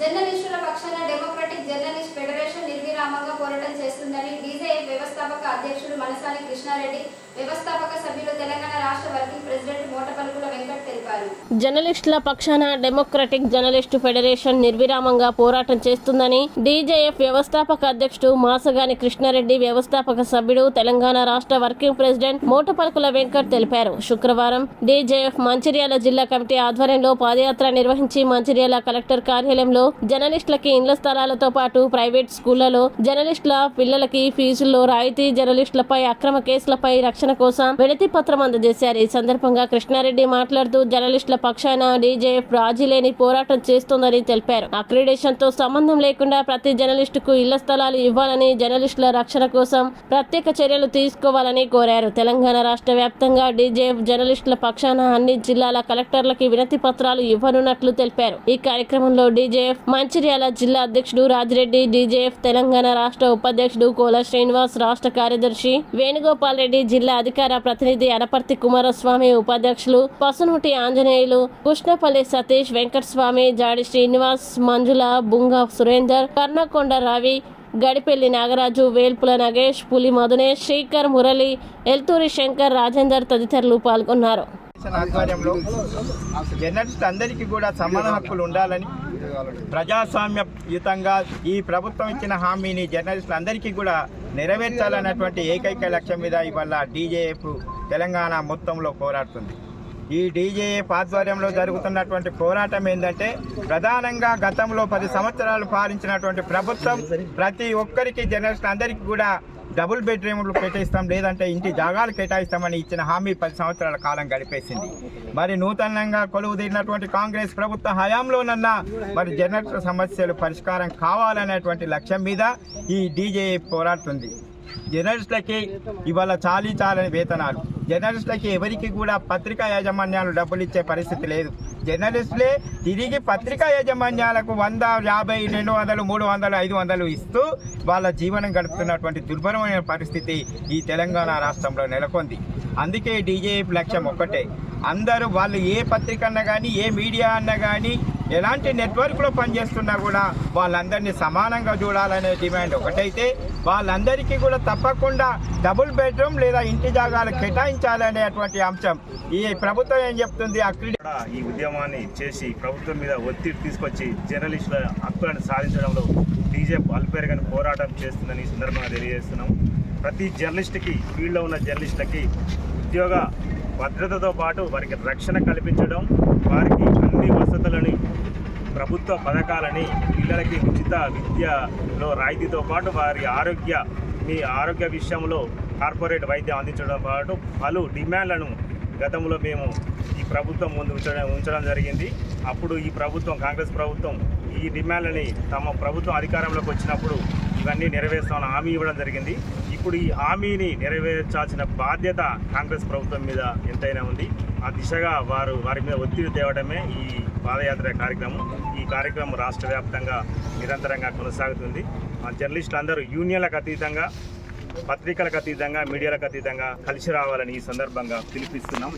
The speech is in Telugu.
జర్నలిస్టుల పక్షాన డెమోక్రటిక్ జర్నలిస్ట్ ఫెడరేషన్ నిర్విరామంగా పోరాటం చేస్తుందని డీజేఎఫ్ వ్యవస్థాపక అధ్యక్షుడు మనసాని కృష్ణారెడ్డి వ్యవస్థాపక సభ్యులు తెలంగాణ రాష్ట్ర వర్కింగ్ ప్రెసిడెంట్ మోటపలుకుల వెంకట్ తెలిపారు. జర్నలిస్టుల పక్షాన డెమోక్రటిక్ జర్నలిస్ట్ ఫెడరేషన్ నిర్విరామంగా పోరాటం చేస్తుందని డీజేఎఫ్ వ్యవస్థాపక అధ్యక్షుడు మాసగాని కృష్ణారెడ్డి వ్యవస్థాపక సభ్యుడు తెలంగాణ రాష్ట్ర వర్కింగ్ ప్రెసిడెంట్ మోటపలుకుల వెంకట్ తెలిపారు. శుక్రవారం డీజేఎఫ్ మంచిర్యాల జిల్లా కమిటీ ఆధ్వర్యంలో పాదయాత్ర నిర్వహించి మంచిర్యాల కలెక్టర్ కార్యాలయంలో జర్నలిస్టులకి ఇండ్ల స్థలాలతో పాటు ప్రైవేట్ స్కూళ్ళలో జర్నలిస్టుల పిల్లలకి ఫీజుల్లో రాయితీ జర్నలిస్టులపై అక్రమ కేసులపై రక్షణ కోసం వినతి పత్రం అందజేశారు. ఈ సందర్భంగా కృష్ణారెడ్డి మాట్లాడుతూ జర్నలిస్టుల పక్షాన డీజేఎఫ్ రాజీలేని పోరాటం చేస్తోందని తెలిపారు. అక్రిడేషన్తో సంబంధం లేకుండా ప్రతి జర్నలిస్టుకు ఇళ్ళ స్థలాలు ఇవ్వాలని జర్నలిస్టుల రక్షణ కోసం ప్రత్యేక చర్యలు తీసుకోవాలని కోరారు. తెలంగాణ రాష్ట్ర వ్యాప్తంగా డీజేఎఫ్ జర్నలిస్టుల పక్షాన అన్ని జిల్లాల కలెక్టర్లకి వినతి పత్రాలు ఇవ్వనున్నట్లు తెలిపారు. ఈ కార్యక్రమంలో డీజేఎఫ్ మంచిర్యాల జిల్లా అధ్యక్షుడు రాజిరెడ్డి డీజేఎఫ్ తెలంగాణ రాష్ట్ర ఉపాధ్యక్షుడు కోల శ్రీనివాస్ రాష్ట్ర కార్యదర్శి వేణుగోపాల్ రెడ్డి జిల్లా అధికార ప్రతినిధి అనపర్తి కుమారస్వామి ఉపాధ్యక్షులు పసునుటి ఆంజనేయులు కృష్ణపల్లి సతీష్ వెంకటస్వామి జాడి శ్రీనివాస్ మంజుల బుంగ సురేందర్ కర్ణకొండ రవి గడిపెల్లి నాగరాజు వేల్పుల నగేష్ పులి మధునేష్ శ్రీకర్ మురళి ఎల్తూరి శంకర్ రాజేందర్ తదితరులు పాల్గొన్నారు. ఆధ్వర్యంలో జర్నలిస్ట్ అందరికీ కూడా సమాన హక్కులు ఉండాలని ప్రజాస్వామ్యయుతంగా ఈ ప్రభుత్వం ఇచ్చిన హామీని జర్నలిస్టులు అందరికీ కూడా నెరవేర్చాలన్నటువంటి ఏకైక లక్ష్యం మీద ఇవాళ డీజేఎఫ్ తెలంగాణ మొత్తంలో పోరాడుతుంది. ఈ డీజేఎఫ్ ఆధ్వర్యంలో జరుగుతున్నటువంటి పోరాటం ఏంటంటే ప్రధానంగా గతంలో పది సంవత్సరాలు పాలించినటువంటి ప్రభుత్వం ప్రతి ఒక్కరికి జర్నలిస్ట్ అందరికీ కూడా డబుల్ బెడ్రూమ్లు కేటాయిస్తాం లేదంటే ఇంటి జాగాలు కేటాయిస్తామని ఇచ్చిన హామీ పది సంవత్సరాల కాలం గడిపేసింది. మరి నూతనంగా కొలువు తీరినటువంటి కాంగ్రెస్ ప్రభుత్వ హయాంలోనన్నా మరి జర్నలిస్టుల సమస్యలు పరిష్కారం కావాలనేటువంటి లక్ష్యం మీద ఈ డీజే పోరాడుతుంది. జర్నలిస్టులకి ఇవాళ చాలీ చాలని వేతనాలు. జర్నలిస్టులకి ఎవరికి కూడా పత్రికా యాజమాన్యాలు డబ్బులు ఇచ్చే పరిస్థితి లేదు. జర్నలిస్టులే తిరిగి పత్రికా యాజమాన్యాలకు వంద యాభై రెండు వందలు మూడు వందలు ఐదు వందలు ఇస్తూ వాళ్ళ జీవనం గడుపుతున్నటువంటి దుర్భరమైన పరిస్థితి ఈ తెలంగాణ రాష్ట్రంలో నెలకొంది. అందుకే డీజేపీ లక్ష్యం ఒక్కటే. అందరూ వాళ్ళు ఏ పత్రిక అన్నా కానీ ఏ మీడియా అన్నా కానీ ఎలాంటి నెట్వర్క్లో పనిచేస్తున్నా కూడా వాళ్ళందరినీ సమానంగా చూడాలనే డిమాండ్ ఒకటైతే వాళ్ళందరికీ కూడా తప్పకుండా డబుల్ బెడ్రూమ్ లేదా ఇంటి జాగాలు కేటాయించాలనేటువంటి అంశం. ఈ ప్రభుత్వం ఏం చెప్తుంది? ఈ ఉద్యమాన్ని చేసి ప్రభుత్వం మీద ఒత్తిడి తీసుకొచ్చి జర్నలిస్టుల హక్కులను సాధించడంలో డీజే బల్పేరుగాని పోరాటం చేస్తుందని ఈ సందర్భంగా తెలియజేస్తున్నాం. ప్రతి జర్నలిస్ట్కి ఫీల్డ్లో ఉన్న జర్నలిస్టులకి ఉద్యోగ భద్రతతో పాటు వారికి రక్షణ కల్పించడం వారికి అన్ని వసతులని ప్రభుత్వ పథకాలని పిల్లలకి ఉచిత విద్యలో రాయితీతో పాటు వారి ఆరోగ్య మీ ఆరోగ్య విషయంలో కార్పొరేట్ వైద్యం అందించడం పాటు పలు డిమాండ్లను గతంలో మేము ఈ ప్రభుత్వం ముందు ఉంచడం ఉంచడం జరిగింది. అప్పుడు ఈ ప్రభుత్వం కాంగ్రెస్ ప్రభుత్వం ఈ డిమాండ్లని తమ ప్రభుత్వం అధికారంలోకి వచ్చినప్పుడు ఇవన్నీ నెరవేర్స్తామని హామీ ఇవ్వడం జరిగింది. ఇప్పుడు ఈ హామీని నెరవేర్చాల్సిన బాధ్యత కాంగ్రెస్ ప్రభుత్వం మీద ఎంతైనా ఉంది. ఆ దిశగా వారు వారి మీద ఒత్తిడి తేవడమే ఈ పాదయాత్ర కార్యక్రమం. ఈ కార్యక్రమం రాష్ట్ర వ్యాప్తంగా నిరంతరంగా కొనసాగుతుంది. ఆ జర్నలిస్టులు అందరూ యూనియన్లకు అతీతంగా పత్రికలకు అతీతంగా మీడియాలకు అతీతంగా కలిసి రావాలని ఈ సందర్భంగా పిలిపిస్తున్నాం